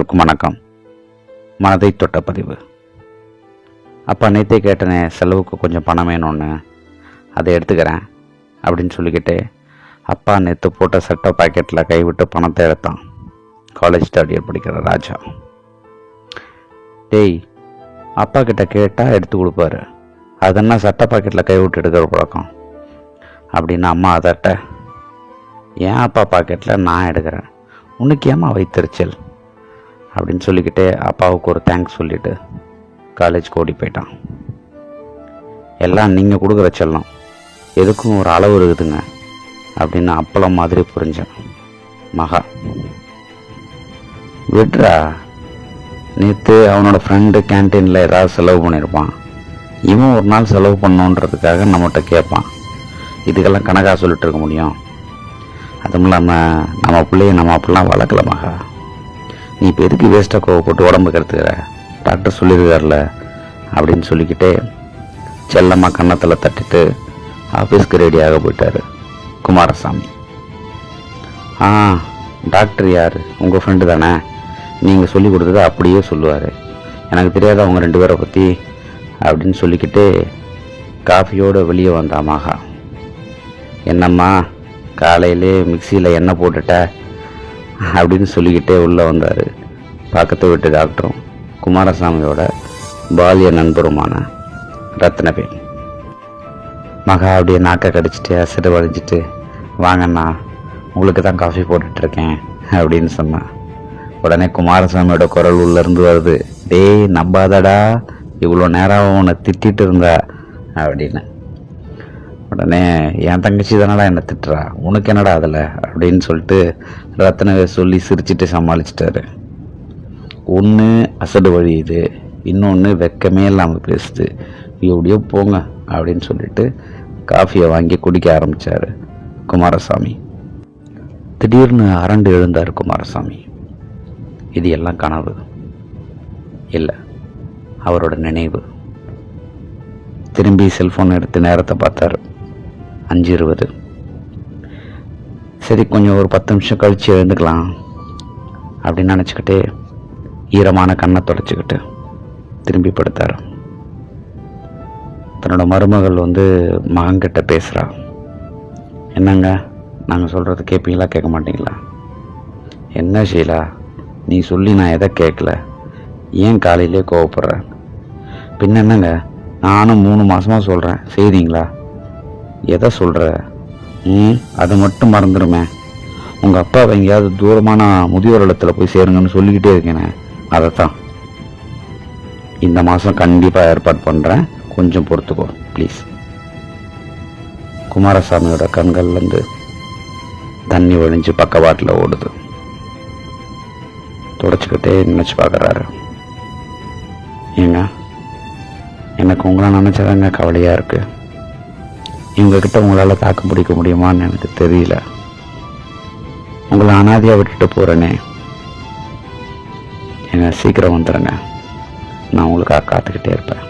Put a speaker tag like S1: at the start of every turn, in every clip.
S1: எல்லோருக்கும் வணக்கம். மனதை தொட்ட பதிவு. அப்பா நேற்றே கேட்டனே செலவுக்கு கொஞ்சம் பணம் வேணும்னு. அதை எடுத்துக்கிறேன் அப்படின்னு சொல்லிக்கிட்டு அப்பா நேற்று போட்ட சட்டை பாக்கெட்டில் கைவிட்டு பணத்தை எடுத்தான். காலேஜ் தேர்ட் இயர் படிக்கிற ராஜா. டேய் அப்பா கிட்ட கேட்டால் எடுத்து கொடுப்பாரு. அதென்ன சட்டை பாக்கெட்டில் கைவிட்டு எடுக்கிற பழக்கம்? அப்படின்னு அம்மா அதட்ட ஏன் அப்பா பாக்கெட்டில் நான் எடுக்கிறேன்? உனக்கு ஏம்மா வைத்தறிச்சல் அப்படின்னு சொல்லிக்கிட்டே அப்பாவுக்கு ஒரு தேங்க்ஸ் சொல்லிட்டு காலேஜ் ஓடி போயிட்டான். எல்லாம் நீங்கள் கொடுக்குற செல்லம் எதுக்கும் ஒரு அளவு இருக்குதுங்க அப்படின்னு அப்பளம் மாதிரி புரிஞ்சேன். மகா. விட்றா. நேற்று அவனோட ஃப்ரெண்டு கேன்டீனில் ஏதாவது செலவு பண்ணியிருப்பான் இவன் ஒரு நாள் செலவு பண்ணுன்றதுக்காக நம்மகிட்ட கேட்பான். இதுக்கெல்லாம் கணக்காக சொல்லிட்டு இருக்க முடியும். அதுவும் இல்லாமல் நம்ம பிள்ளைய நம்ம அப்படிலாம் வளர்க்கல மகா. நீ இப்போ எதுக்கு வேஸ்ட்டாக கோவப்பட்டு உடம்பு கெடுத்துக்கிற? டாக்டர் சொல்லியிருக்கார்ல அப்படின்னு சொல்லிக்கிட்டே செல்லம்மா கன்னத்தில் தட்டிட்டு ஆஃபீஸ்க்கு ரெடியாக போயிட்டாரு குமாரசாமி. ஆ டாக்டர் யார்? உங்கள் ஃப்ரெண்டு தானே? நீங்கள் சொல்லி கொடுத்ததை அப்படியே சொல்லுவார். எனக்கு தெரியாத அவங்க ரெண்டு பேரை பற்றி அப்படின்னு சொல்லிக்கிட்டு காஃபியோடு வெளியே வந்தா மகா. என்னம்மா காலையிலே மிக்சியில் எண்ணெய் போட்டுட்ட அப்படின்னு சொல்லிக்கிட்டே உள்ளே வந்தார். பக்கத்து வீட்டு டாக்டரும் குமாரசாமியோட பாலிய நண்பருமான ரத்னபேன் மகா அப்படியே நாக்கை கடிச்சிட்டு அசடு வளைஞ்சிட்டு வாங்கண்ணா உங்களுக்கு தான் காஃபி போட்டுட்ருக்கேன் அப்படின்னு சொன்னான். உடனே குமாரசாமியோட குரல் உள்ளேருந்து வருது டேய் நம்பாதடா இவ்வளோ நேரம் உன்னை திட்டிகிட்டு இருந்தா அப்படின்னு. உடனே என் தங்கச்சி தானடா என்னை திட்டுறா? உனக்கு என்னடா அதில்? அப்படின்னு சொல்லிட்டு ரத்னவை சொல்லி சிரிச்சிட்டு சமாளிச்சிட்டாரு. ஒன்று அசடு வழியுது இன்னொன்று வெக்கமே இல்லாமல் பேசுது. எப்படியோ போங்க அப்படின்னு சொல்லிட்டு காஃபியை வாங்கி குடிக்க ஆரம்பித்தார் குமாரசாமி. திடீர்னு அரண்டு எழுந்தார் குமாரசாமி. இது எல்லாம் கனவு. இல்லை அவரோட நினைவு. திரும்பி செல்ஃபோன் எடுத்து நேரத்தை பார்த்தாரு. அஞ்சு இருபது சரி கொஞ்சம் ஒரு பத்து நிமிஷம் கழித்து எழுந்துக்கலாம் அப்படின்னு நினச்சிக்கிட்டே ஈரமான கண்ணை தொடச்சிக்கிட்டு திரும்பி படுத்தார். தன்னோட மருமகள் வந்து மகன்கிட்ட பேசுகிறா என்னங்க நாங்கள் சொல்கிறது கேட்பீங்களா கேட்க மாட்டீங்களா? என்ன ஷீலா நீ சொல்லி நான் எதை கேட்கல? ஏன் காலையிலே கோவப்படுறேன் பின்ன என்னங்க நானும் மூணு மாதமாக சொல்கிறேன் செய்தீங்களா? எதை சொல்கிற ம் அது மட்டும் மறந்துடுமே உங்கள் அப்பாவை எங்கேயாவது தூரமான முதியோர் இடத்துல போய் சேருங்கன்னு சொல்லிக்கிட்டே இருக்கேனே அதைத்தான். இந்த மாதம் கண்டிப்பாக ஏற்பாடு பண்ணுறேன் கொஞ்சம் பொறுத்துக்கோ ப்ளீஸ் குமாரசாமியோட கண்கள்லேருந்து தண்ணி ஒழிஞ்சு பக்கவாட்டில் ஓடுது. தொடச்சிக்கிட்டே நினச்சி பார்க்குறாரு. ஏங்க எனக்கு உங்களை நினச்சதாங்க கவலையாக இருக்குது இவங்கக்கிட்ட உங்களால் தாக்கு பிடிக்க முடியுமான்னு எனக்கு தெரியல. உங்களை அனாதையாக விட்டுட்டு போகிறேனே என்ன சீக்கிரம் வந்துடுங்க நான் உங்களுக்காக காத்துக்கிட்டே இருப்பேன்.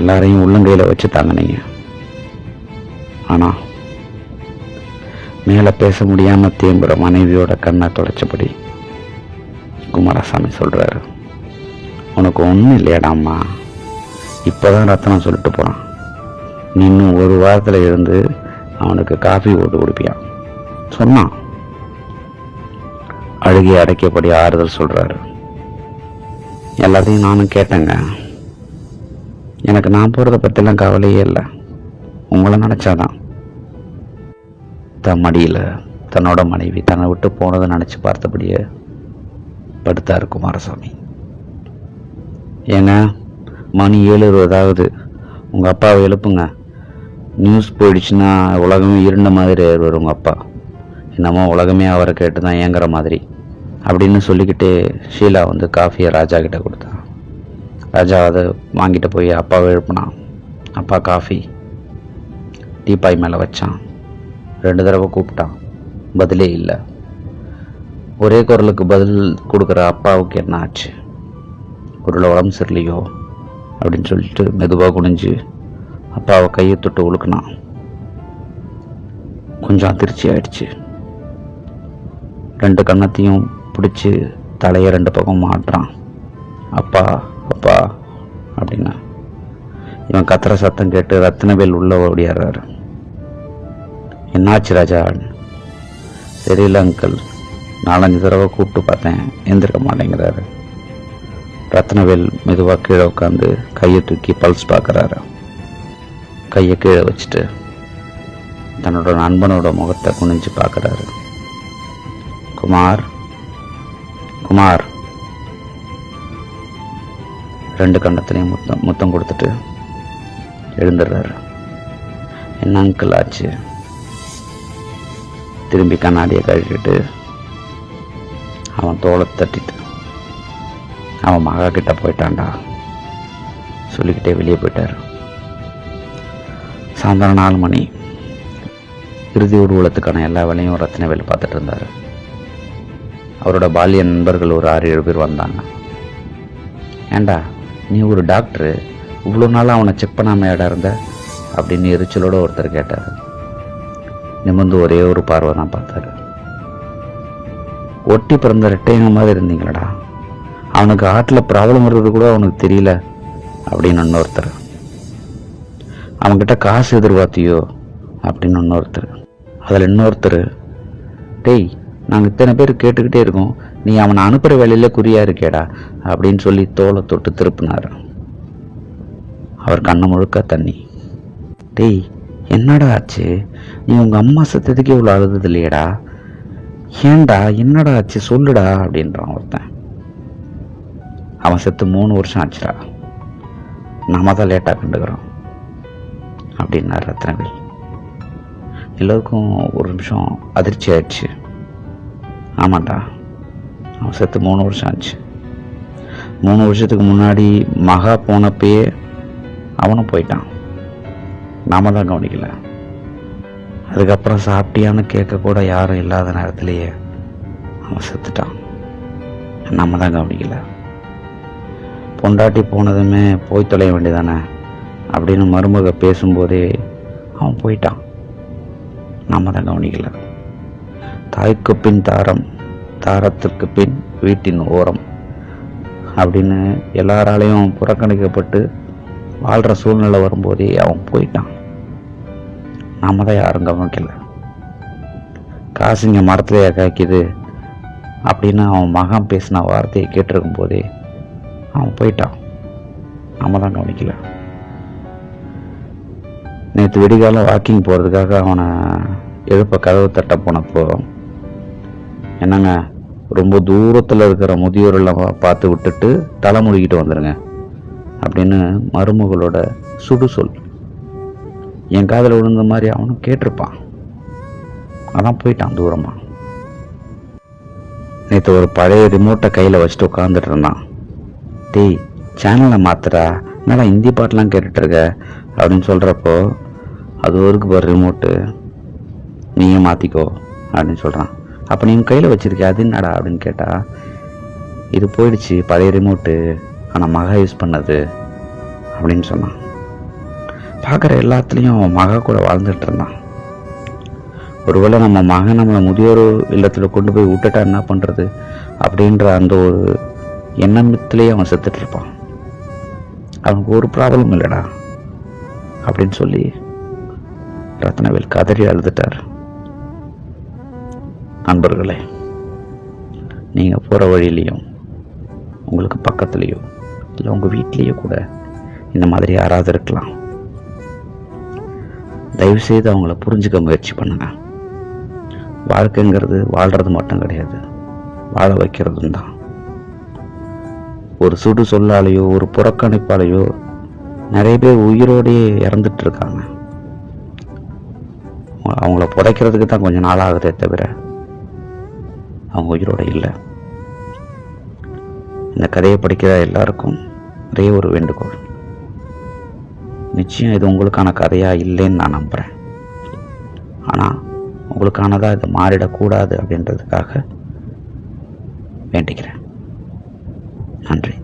S1: எல்லாரையும் உள்ளங்கையில் வச்சு தாங்கினீங்க. ஆனால் மேலே பேச முடியாமல் தேம்புற மனைவியோட கண்ணை தொலைச்சபடி குமாரசாமி சொல்கிறாரு உனக்கு ஒன்றும் இல்லையாடாம்மா? இப்போ தான் ரத்தனம் சொல்லிட்டு போகிறான் நீ இன்னும் ஒரு வாரத்தில் இருந்து அவனுக்கு காஃபி போட்டு கொடுப்பியான் சொன்னான் அழுகி அடைக்கப்படி ஆறுதல் சொல்கிறாரு எல்லாத்தையும் நானும் கேட்டேங்க. எனக்கு நான் போகிறத பற்றிலாம் கவலையே இல்லை. உங்களை நினச்சாதான். தன் மடியில் தன்னோட மனைவி தன்னை விட்டு போனதை நினச்சி பார்த்தபடியே படுத்தார் குமாரசாமி. ஏங்க மணி ஏழு இருபதாவது. உங்கள் அப்பாவை எழுப்புங்க. நியூஸ் போயிடுச்சுன்னா உலகமே இருண்ட மாதிரி ஆயிடுவார் உங்கள் அப்பா. என்னமோ உலகமே அவரை கேட்டு தான் ஏங்குற மாதிரி அப்படின்னு சொல்லிக்கிட்டு ஷீலா வந்து காஃபியை ராஜா கிட்ட கொடுத்தான் ராஜா அதை வாங்கிட்டு போய் அப்பாவை எழுப்புனான். அப்பா காஃபி டீப்பாய் மேலே வச்சான். ரெண்டு தடவை கூப்பிட்டான். பதிலே இல்லை. ஒரே குரலுக்கு பதில் கொடுக்குற அப்பாவுக்கு என்ன ஆச்சு? ஒரு உடம்பு சரியில்லையோ? அப்படின்னு சொல்லிட்டு மெதுவாக குனிஞ்சு அப்பாவை கையை தொட்டு உழுக்குனான் கொஞ்சம் அதிர்ச்சி ஆயிடுச்சு. ரெண்டு கன்னத்தையும் பிடிச்சி தலையை ரெண்டு பக்கம் மாட்டுறான். அப்பா அப்பா அப்படின்னா. இவன் கத்துற சத்தம் கேட்டு ரத்தினவேல் உள்ள ஓடியாடுறாரு என்னாச்சு ராஜா? தெரியல அங்கிள். நாலஞ்சு தடவை கூப்பிட்டு பார்த்தேன். எந்திருக்க மாட்டேங்கிறாரு. ரத்னவேல் மெதுவாக கீழே உட்காந்து கையை தூக்கி பல்ஸ் பார்க்குறாரு. கையை கீழே வச்சுட்டு தன்னோட நண்பனோட முகத்தை குனிஞ்சு பார்க்குறாரு. குமார் குமார். ரெண்டு கண்ணத்துலேயும் முத்தம் முத்தம் கொடுத்துட்டு எழுந்துடுறாரு என்ன அங்கிள் ஆச்சு? திரும்பி கண்ணாடியை கழுவிட்டு அவன் தோலை தட்டிட்டு அவன் மகா கிட்ட போயிட்டான்டா. சொல்லிக்கிட்டே வெளியே போயிட்டார். சாயந்தரம் நாலு மணி. இறுதி ஊர்வலத்துக்கான எல்லா வேலையும் ரத்னவேல் பார்த்துட்டு இருந்தார். அவரோட பால்ய நண்பர்கள் ஒரு ஆறு ஏழு பேர் வந்தாங்க. ஏண்டா நீ ஒரு டாக்டரு இவ்வளோ நாள் அவனை செக் பண்ணாமையாடா இருந்த? அப்படின்னு எரிச்சலோட ஒருத்தர் கேட்டார். நிமிர்ந்து ஒரே ஒரு பார்வை தான் பார்த்தாரு. ஒட்டி பிறந்த ரெட்டையங்க மாதிரி இருந்தீங்களடா. அவனுக்கு ஹார்ட்டில் ப்ராப்ளம் வருது கூட அவனுக்கு தெரியல அப்படின்னு இன்னொருத்தர். அவன்கிட்ட காசு எதிர்பார்த்தியோ அப்படின்னு இன்னொருத்தர். அதில் இன்னொருத்தர் டேய் நாங்கள் இத்தனை பேர் கேட்டுக்கிட்டே இருக்கோம். நீ அவனை அனுப்புகிற வேலையில் குறியாக இருக்கேடா? அப்படின்னு சொல்லி தோலை தொட்டு திருப்பினார். அவர் கண்ணு முழுக்க தண்ணி. டேய் என்னடா ஆச்சு? நீ உங்கள் அம்மா சத்தத்துக்கு இவ்வளோ அழுதது இல்லையடா? ஏண்டா என்னடா ஆச்சு? சொல்லுடா அப்படின்றான் ஒருத்தன். அவன் செத்து மூணு வருஷம் ஆச்சுடா. நாம தான் லேட்டாக கண்டுக்கிறோம். அப்படின்னார் ரத்னவேல். எல்லோருக்கும் ஒரு நிமிஷம் அதிர்ச்சி ஆயிடுச்சு. ஆமாண்டா அவன் செத்து மூணு வருஷம் ஆச்சு. மூணு வருஷத்துக்கு முன்னாடி மகா போனப்பயே அவனும் போயிட்டான். நாம தான் கவனிக்கல. அதுக்கப்புறம் சாப்பிட்டியான்னு கேட்க கூட யாரும் இல்லாத நேரத்திலேயே அவன் செத்துட்டான். நம்ம தான் கவனிக்கல. பொண்டாட்டி போனதுமே போய் தொலைய வேண்டியதானே? அப்படின்னு மருமக பேசும்போதே அவன் போயிட்டான். நம்ம தான் கவனிக்கல. தாய்க்கு பின் தாரம் தாரத்திற்கு பின் வீட்டின் ஓரம் அப்படின்னு எல்லாராலையும் புறக்கணிக்கப்பட்டு வாழ்கிற சூழ்நிலை வரும்போதே அவன் போயிட்டான். நம்ம தான் யாரும் கவனிக்கல. காசுங்க மரத்துலையா காய்க்குது அப்படின்னு அவன் மகன் பேசின வார்த்தையை கேட்டிருக்கும் போதே அவன் போயிட்டான். நம்ம தான் கவனிக்கல. நேற்று விடிகாலம் வாக்கிங் போகிறதுக்காக அவனை எழுப்ப கதவு தட்ட போனப்போ என்னங்க ரொம்ப தூரத்தில் இருக்கிற முதியோரெல்லாம் பார்த்து விட்டுட்டு தலை முழுகிட்டு வந்துடுங்க அப்படின்னு மருமகளோட சுடு சொல். என் காதில் விழுந்த மாதிரி அவனும் கேட்டிருப்பான். அதான் போயிட்டான் தூரமாக நேற்று ஒரு பழைய ரிமோட்டை கையில் வச்சுட்டு உட்காந்துட்டு இருந்தான். டேய் சேனலை மாத்துறா என்னடா ஹிந்தி பாட்டெலாம் கேட்டுட்ருக்க அப்படின்னு சொல்கிறப்போ அது ஒருக்கு பாரு ரிமோட்டு நீயே மாற்றிக்கோ அப்படின்னு சொல்கிறான் அப்போ நீ கையில் வச்சுருக்கே அது என்னடா அப்படின்னு கேட்டால் இது போயிடுச்சு பழைய ரிமோட்டு ஆனால் மகா யூஸ் பண்ணது அப்படின்னு சொன்னான். பார்க்குற எல்லாத்துலேயும் அவன் மகா கூட வாழ்ந்துட்டு இருந்தான். ஒருவேளை நம்ம மகன் நம்மளை முதியோர் இல்லத்தில் கொண்டு போய் விட்டுட்டா என்ன பண்ணுறது அப்படின்ற அந்த ஒரு எண்ணத்திலேயே அவன் செத்துட்டு இருப்பான். அவனுக்கு ஒரு ப்ராப்ளம் இல்லைடா அப்படின்னு சொல்லி ரத்னவேல் கதறி அழுதுட்டார். நண்பர்களே நீங்கள் போகிற வழியிலையும் உங்களுக்கு பக்கத்துலேயோ இல்லை உங்கள் வீட்லேயோ கூட இந்த மாதிரி யாராவது இருக்கலாம். தயவுசெய்து அவங்கள புரிஞ்சுக்க முயற்சி பண்ணுங்க. வாழ்க்கைங்கிறது வாழ்கிறது மட்டும் கிடையாது வாழ வைக்கிறதும் தான். ஒரு சுடு சொல்லாலேயோ ஒரு புறக்கணிப்பாலேயோ நிறைய பேர் உயிரோடையே இறந்துட்டு இருக்காங்க. அவங்கள புதைக்கிறதுக்கு தான் கொஞ்சம் நாள் ஆகுதே தவிர அவங்க உயிரோட இல்லை. இந்த கதையை படிக்கிற எல்லாருக்கும் ஒரே ஒரு வேண்டுகோள். நிச்சயம் இது உங்களுக்கான கதையா இல்லைன்னு நான் நம்புகிறேன் ஆனால் உங்களுக்கானதாக இது மாறிடக்கூடாது அப்படின்றதுக்காக வேண்டிக்கிறேன். நன்றி.